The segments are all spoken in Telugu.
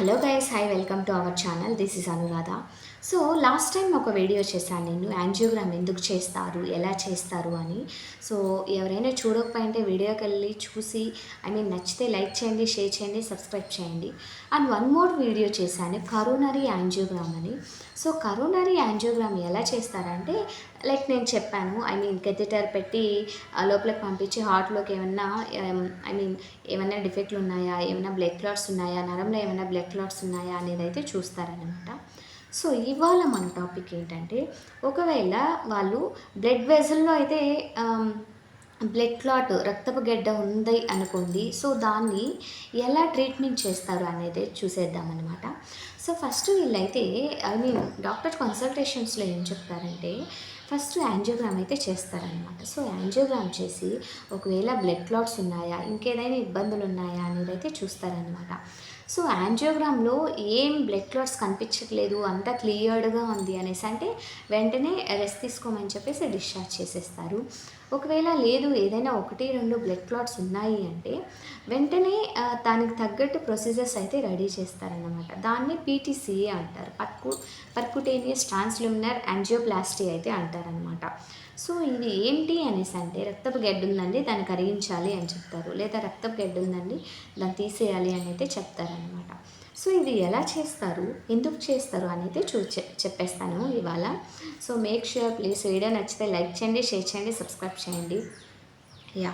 Hello guys, hi, welcome to our channel. This is Anuradha. So last time ఒక వీడియో చేశాను నేను యాంజియోగ్రామ్ ఎందుకు చేస్తారు ఎలా చేస్తారు అని. సో ఎవరైనా చూడకపోయింటే వీడియోకి వెళ్ళి చూసి ఐ మీన్ నచ్చితే లైక్ చేయండి షేర్ చేయండి సబ్స్క్రైబ్ చేయండి. అండ్ వన్ మోర్ వీడియో చేశాను కరోనరీ యాంజియోగ్రామ్ అని. సో కరోనరీ యాంజియోగ్రామ్ ఎలా చేస్తారంటే లైక్ నేను చెప్పాను ఐ మీన్ కెథిటర్ పెట్టి ఆ, లోపలికి పంపించి హార్ట్లోకి ఏమన్నా ఐ మీన్ ఏమైనా డిఫెక్ట్లు ఉన్నాయా ఏమైనా బ్లడ్ క్లాట్స్ ఉన్నాయా నరంలో ఏమైనా బ్లడ్ క్లాట్స్ ఉన్నాయా అనేది అయితే చూస్తారనమాట. సో ఇవాళ మన టాపిక్ ఏంటంటే ఒకవేళ వాళ్ళు బ్లడ్ వెజల్లో అయితే బ్లడ్ క్లాట్ రక్తపు గడ్డ ఉంది అనుకోండి. సో దాన్ని ఎలా ట్రీట్మెంట్ చేస్తారు అనేది చూసేద్దామన్నమాట. సో ఫస్ట్ వీళ్ళైతే ఐ మీన్ డాక్టర్ కన్సల్టేషన్స్లో ఏం చెప్తారంటే ఫస్ట్ యాంజియోగ్రామ్ అయితే చేస్తారనమాట సో యాంజియోగ్రామ్ చేసి ఒకవేళ బ్లడ్ క్లాట్స్ ఉన్నాయా ఇంకేదైనా ఇబ్బందులు ఉన్నాయా అనేది అయితే చూస్తారనమాట సో యాంజియోగ్రామ్లో ఏం బ్లడ్ క్లాట్స్ కనిపించట్లేదు అంతా క్లియర్డ్గా ఉంది అనేసి అంటే వెంటనే రెస్ట్ తీసుకోమని చెప్పేసి డిశ్చార్జ్ చేసేస్తారు. ఒకవేళ లేదు ఏదైనా ఒకటి రెండు బ్లడ్ క్లాట్స్ ఉన్నాయి అంటే వెంటనే దానికి తగ్గట్టు ప్రొసీజర్స్ అయితే రెడీ చేస్తారన్నమాట. దాన్ని పీటీసీఏ అంటారు. పర్కు పర్కుటేనియస్ ట్రాన్స్ల్యూమినర్ యాంజియోప్లాస్టీ అయితే అంటారనమాట సో ఇది ఏంటి అనేసి అంటే రక్తపు గడ్డ ఉందండి దాన్ని కరిగించాలి అని చెప్తారు. లేదా రక్తపు గడ్డ ఉందండి దాన్ని తీసేయాలి అని అయితే చెప్తారనమాట సో ఇది ఎలా చేస్తారు? ఎందుకు చేస్తారు అనేది చూ చెప్పేస్తాను ఇవాళ. So make sure please video నచ్చితే లైక్ చేయండి షేర్ చేయండి సబ్స్క్రైబ్ చేయండి. యా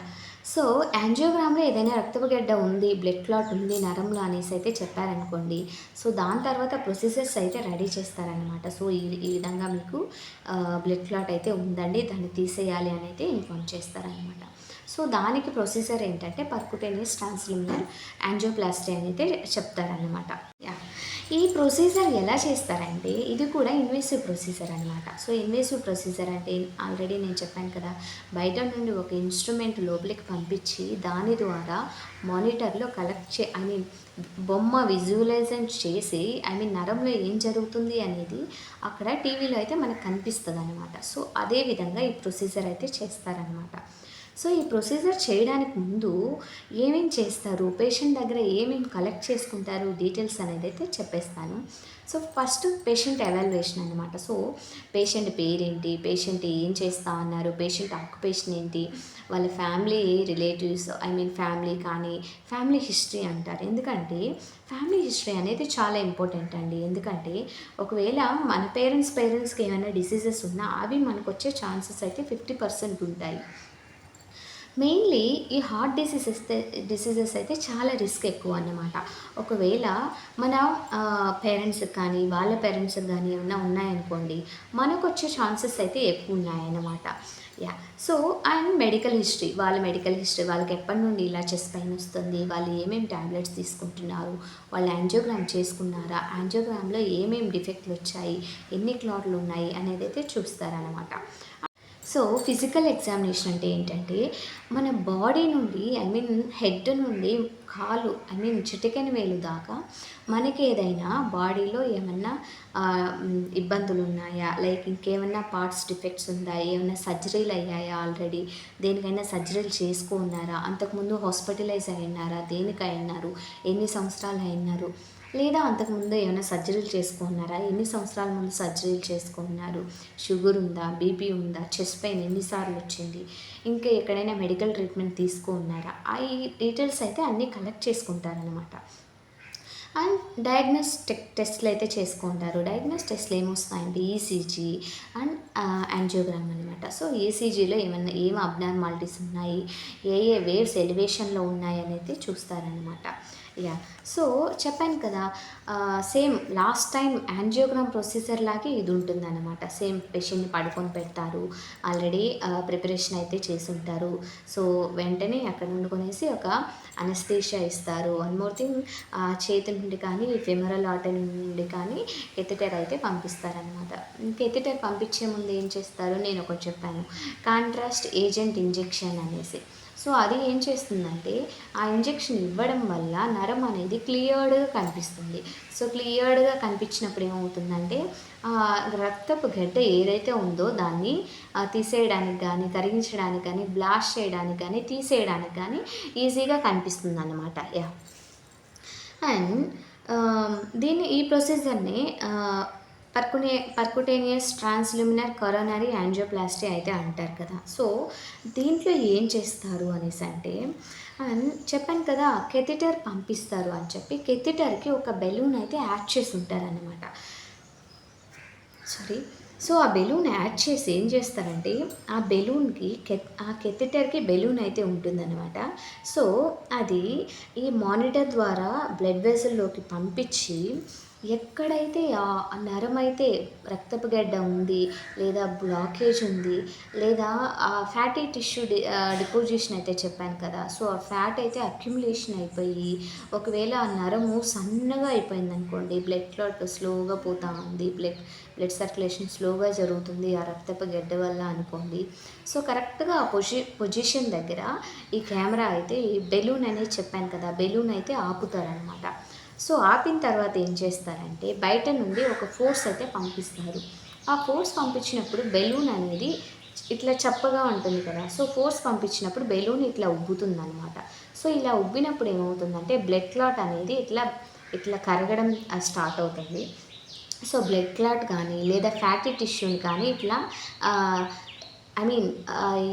సో యాంజియోగ్రామ్లో ఏదైనా రక్తపు గడ్డ ఉంది బ్లడ్ క్లాట్ ఉంది నరంలో అనేసి అయితే చెప్పారనుకోండి. సో దాని తర్వాత ప్రొసీజర్స్ అయితే రెడీ చేస్తారనమాట సో ఈ ఈ విధంగా మీకు బ్లడ్ క్లాట్ అయితే ఉందండి. దాన్ని తీసేయాలి అని అయితే ఇన్ఫామ్ చేస్తారనమాట సో దానికి ప్రొసీజర్ ఏంటంటే పర్కుటేనియస్ ట్రాన్స్లిమినర్ యాంజియోప్లాస్టీ అని అయితే చెప్తారనమాట యా. ఈ ప్రొసీజర్ ఎలా చేస్తారంటే ఇది కూడా ఇన్వేసివ్ ప్రొసీజర్ అనమాట సో ఇన్వేసివ్ ప్రొసీజర్ అంటే ఆల్రెడీ నేను చెప్పాను కదా బయట నుండి ఒక ఇన్స్ట్రుమెంట్ లోపలికి పంపించి దాని ద్వారా మానిటర్లో కలెక్ట్ చే ఐ మీన్ బొమ్మ విజువలైజేషన్ చేసి ఐ మీన్ నరంలో ఏం జరుగుతుంది అనేది అక్కడ టీవీలో అయితే మనకు కనిపిస్తుంది అనమాట సో అదే విధంగా ఈ ప్రొసీజర్ అయితే చేస్తారనమాట సో ఈ ప్రొసీజర్ చేయడానికి ముందు ఏమేం చేస్తారు? పేషెంట్ దగ్గర ఏమేమి కలెక్ట్ చేసుకుంటారు? డీటెయిల్స్ అనేది అయితే చెప్పేస్తాను. సో ఫస్ట్ పేషెంట్ ఎవాల్యుయేషన్ అనమాట సో పేషెంట్ పేరేంటి? పేషెంట్ ఏం చేస్తా అన్నారు పేషెంట్ ఆక్యుపేషన్ ఏంటి? వాళ్ళ family relatives I mean family కానీ ఫ్యామిలీ హిస్టరీ అంటారు. ఎందుకంటే ఫ్యామిలీ హిస్టరీ అనేది చాలా ఇంపార్టెంట్ అండి. ఎందుకంటే ఒకవేళ మన పేరెంట్స్ పేరెంట్స్కి ఏమైనా డిసీజెస్ ఉన్నా అవి మనకు వచ్చే ఛాన్సెస్ అయితే ఫిఫ్టీ పర్సెంట్ ఉంటాయి. మెయిన్లీ ఈ హార్ట్ డిసీజెస్ డిసీజెస్ అయితే చాలా రిస్క్ ఎక్కువ అన్నమాట. ఒకవేళ మన పేరెంట్స్కి కానీ వాళ్ళ పేరెంట్స్కి కానీ ఏమైనా ఉన్నాయనుకోండి మనకు వచ్చే ఛాన్సెస్ అయితే ఎక్కువ ఉన్నాయన్నమాట. Yeah so and medical history వాళ్ళ మెడికల్ హిస్టరీ వాళ్ళకి ఎప్పటి నుండి ఇలా చెస్ట్ పెయిన్ వస్తుంది వాళ్ళు ఏమేమి ట్యాబ్లెట్స్ తీసుకుంటున్నారు వాళ్ళు యాంజియోగ్రామ్ చేసుకున్నారా యాంజియోగ్రామ్లో ఏమేమి డిఫెక్ట్లు వచ్చాయి ఎన్ని క్లాట్లు ఉన్నాయి అనేది అయితే చూస్తారనమాట సో ఫిజికల్ ఎగ్జామినేషన్ అంటే ఏంటంటే మన బాడీ నుండి ఐ మీన్ హెడ్ నుండి కాలు ఐ మీన్ చిటికెన వేలు దాకా మనకి ఏదైనా బాడీలో ఏమన్నా ఇబ్బందులు ఉన్నాయా? లైక్ ఇంకేమన్నా పార్ట్స్ డిఫెక్ట్స్ ఉందా? ఏమైనా సర్జరీలు అయ్యాయా ఆల్రెడీ? దేనికైనా సర్జరీలు చేసుకున్నారా? అంతకుముందు హాస్పిటలైజ్ అయినారా? దేనికి అయినారు? ఎన్ని సంవత్సరాలు అయినారు? లేదా అంతకుముందు ఏమైనా సర్జరీలు చేసుకున్నారా ఎన్ని సంవత్సరాల ముందు సర్జరీలు చేసుకున్నారు షుగర్ ఉందా? బీపీ ఉందా? చెస్ట్ పెయిన్ ఎన్నిసార్లు వచ్చింది? ఇంకా ఎక్కడైనా మెడికల్ ట్రీట్మెంట్ తీసుకున్నారా ఆ ఈ డీటెయిల్స్ అయితే అన్నీ కలెక్ట్ చేసుకుంటారనమాట అండ్ డయాగ్నోస్టిక్ టెస్ట్లు అయితే చేసుకుంటారు. డయాగ్నోస్ టెస్ట్లు ఏమొస్తాయంటే ఈసీజీ అండ్ యాంజియోగ్రామ్ అనమాట సో ఈసీజీలో ఏమన్నా ఏం అబ్నార్మాలిటీస్ ఉన్నాయి? ఏ ఏ వేవ్స్ ఎలివేషన్లో ఉన్నాయి అనేది చూస్తారనమాట యా సో చెప్పాను కదా same last time angiogram procedure లాగే ఇది ఉంటుందన్నమాట. సేమ్ పేషెంట్ని పడుకొని పెడతారు. ఆల్రెడీ ప్రిపరేషన్ అయితే చేసి ఉంటారు సో వెంటనే అక్కడ వండుకొనేసి ఒక అనస్థేషియా ఇస్తారు. వన్ మోర్ థింగ్ చేతి నుండి కానీ ఫెమరల్ ఆర్టరీ నుండి కానీ ఎథిటర్ అయితే పంపిస్తారనమాట ఎథిటర్ పంపించే ముందు ఏం చేస్తారు? నేను ఒకటి చెప్పాను. కాంట్రాస్ట్ ఏజెంట్ ఇంజెక్షన్ అనేసి. సో అది ఏం చేస్తుందంటే ఆ ఇంజెక్షన్ ఇవ్వడం వల్ల నరం అనేది క్లియర్డ్గా కనిపిస్తుంది. సో క్లియర్డ్గా కనిపించినప్పుడు ఏమవుతుందంటే రక్తపు గడ్డ ఏదైతే ఉందో దాన్ని తీసేయడానికి కానీ కరిగించడానికి కానీ బ్లాస్ట్ చేయడానికి కానీ తీసేయడానికి కానీ ఈజీగా కనిపిస్తుంది అన్నమాట యా. అండ్ దీన్ని ఈ ప్రొసీజర్ని పర్కునే పర్కుటేనియస్ ట్రాన్స్లూమినర్ కరోనరీ యాంజియోప్లాస్టీ అయితే అంటారు కదా. సో దీంట్లో ఏం చేస్తారు అనేసి అంటే చెప్పాను కదా కెథిటర్ పంపిస్తారు అని చెప్పి కెథిటర్కి ఒక బెలూన్ అయితే యాడ్ చేసి ఉంటారనమాట సారీ. సో ఆ బెలూన్ యాడ్ చేసి ఏం చేస్తారంటే ఆ బెలూన్కి కె ఆ కెథిటర్కి బెలూన్ అయితే ఉంటుందన్నమాట. సో అది ఈ మానిటర్ ద్వారా బ్లడ్ వెజల్లోకి పంపించి ఎక్కడైతే ఆ నరం అయితే రక్తపు గడ్డ ఉంది లేదా బ్లాకేజ్ ఉంది లేదా ఆ ఫ్యాటీ టిష్యూ డి డిపోజిషన్ అయితే చెప్పాను కదా సో ఆ ఫ్యాట్ అయితే అక్యుములేషన్ అయిపోయి ఒకవేళ ఆ నరము సన్నగా అయిపోయింది అనుకోండి బ్లడ్ క్లాట్ స్లోగా పోతా ఉంది బ్లడ్ బ్లడ్ సర్క్యులేషన్ స్లోగా జరుగుతుంది ఆ రక్తపు గడ్డ వల్ల అనుకోండి. సో కరెక్ట్గా ఆ పొజి పొజిషన్ దగ్గర ఈ కెమెరా అయితే ఈ బెలూన్ అనేది చెప్పాను కదా బెలూన్ అయితే ఆపుతారనమాట సో ఆపిన తర్వాత ఏం చేస్తారంటే బయట నుండి ఒక ఫోర్స్ అయితే పంపిస్తారు. ఆ ఫోర్స్ పంపించినప్పుడు బెలూన్ అనేది ఇట్లా చప్పగా ఉంటుంది కదా సో ఫోర్స్ పంపించినప్పుడు బెలూన్ ఇట్లా ఉబ్బుతుంది అనమాట సో ఇలా ఉబ్బినప్పుడు ఏమవుతుందంటే బ్లడ్ క్లాట్ అనేది ఇట్లా ఇట్లా కరగడం స్టార్ట్ అవుతుంది. సో బ్లడ్ క్లాట్ కానీ లేదా ఫ్యాటీ టిష్యూని కానీ ఇట్లా ఐ మీన్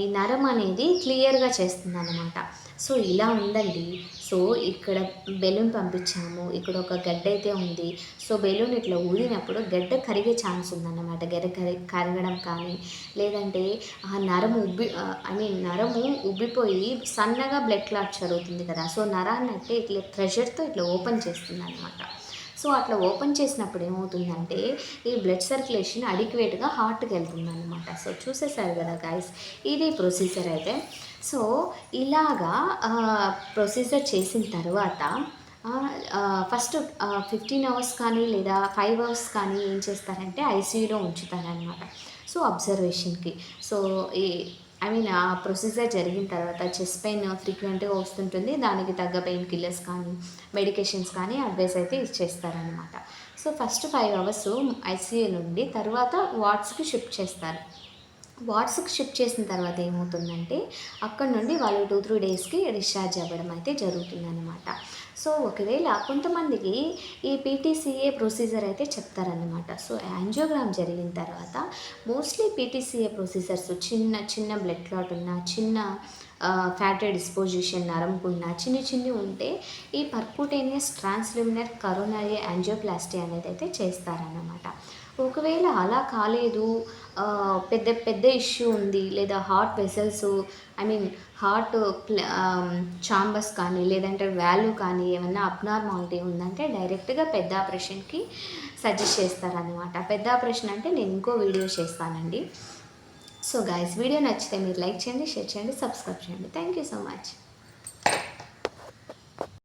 ఈ నరం అనేది క్లియర్గా చేస్తుంది అనమాట సో ఇలా ఉందండి. సో ఇక్కడ బెలూన్ పంపించాము. ఇక్కడ ఒక గడ్డ అయితే ఉంది. సో బెలూన్ ఇట్లా ఊదినప్పుడు గడ్డ కరిగే ఛాన్స్ ఉందన్నమాట. గడ్డ కరి కరగడం కానీ లేదంటే ఆ నరం ఉబ్బి ఐ మీన్ నరము ఉబ్బిపోయి సన్నగా బ్లడ్ క్లాట్ జరుగుతుంది కదా. సో నరాన్ని అంటే ఇట్లా ప్రెషర్తో ఇట్లా ఓపెన్ చేస్తుంది అనమాట సో అట్లా ఓపెన్ చేసినప్పుడు ఏమవుతుందంటే ఈ బ్లడ్ సర్క్యులేషన్ అడిక్వేట్గా హార్ట్కి వెళ్తుందనమాట సో చూసేసారు కదా గాయస్ ఇది ప్రొసీజర్ అయితే. సో ఇలాగా ప్రొసీజర్ చేసిన తర్వాత ఫస్ట్ ఫిఫ్టీన్ అవర్స్ కానీ లేదా ఫైవ్ అవర్స్ కానీ ఏం చేస్తారంటే ఐసీయూలో ఉంచుతారనమాట సో అబ్జర్వేషన్కి సో ఈ ఐ మీన్ ఆ ప్రొసీజర్ జరిగిన తర్వాత చెస్ట్ పెయిన్ ఫ్రీక్వెంట్గా వస్తుంటుంది. దానికి తగ్గ పెయిన్ కిల్లర్స్ కానీ మెడికేషన్స్ కానీ అడ్వైస్ అయితే ఇచ్చేస్తారనమాట so first five hours ICU నుండి తర్వాత వార్డ్స్కి షిఫ్ట్ చేస్తారు. వాట్స్కి షిఫ్ట్ చేసిన తర్వాత ఏమవుతుందంటే అక్కడ నుండి వాళ్ళు టూ త్రీ డేస్కి డిశ్చార్జ్ అవ్వడం అయితే జరుగుతుందన్నమాట. సో ఒకవేళ కొంతమందికి ఈ పీటీసీఏ ప్రొసీజర్ అయితే చెప్తారనమాట సో యాంజియోగ్రామ్ జరిగిన తర్వాత మోస్ట్లీ పీటీసీఏ ప్రొసీజర్స్ చిన్న చిన్న బ్లడ్ క్లాట్ ఉన్న చిన్న ఫ్యాటీ డిస్పోజిషన్ నరంకున్న చిన్ని చిన్ని ఉంటే ఈ పర్కుటేనియస్ ట్రాన్స్లిమినర్ కరోనరీ యాంజియోప్లాస్టీ అనేది అయితే చేస్తారన్నమాట. ఒకవేళ అలా కాలేదు పెద్ద పెద్ద ఇష్యూ ఉంది లేదా heart vessels I mean heart chambers కానీ లేదంటే వాల్యూ కానీ ఏమన్నా అబ్నార్మాలిటీ ఉందంటే డైరెక్ట్గా పెద్ద ఆపరేషన్కి సజెస్ట్ చేస్తారనమాట పెద్ద ఆపరేషన్ అంటే నేను ఇంకో వీడియో చేస్తానండి. సో గాయస్ వీడియో నచ్చితే మీరు లైక్ చేయండి షేర్ చేయండి సబ్స్క్రైబ్ చేయండి. Thank you so much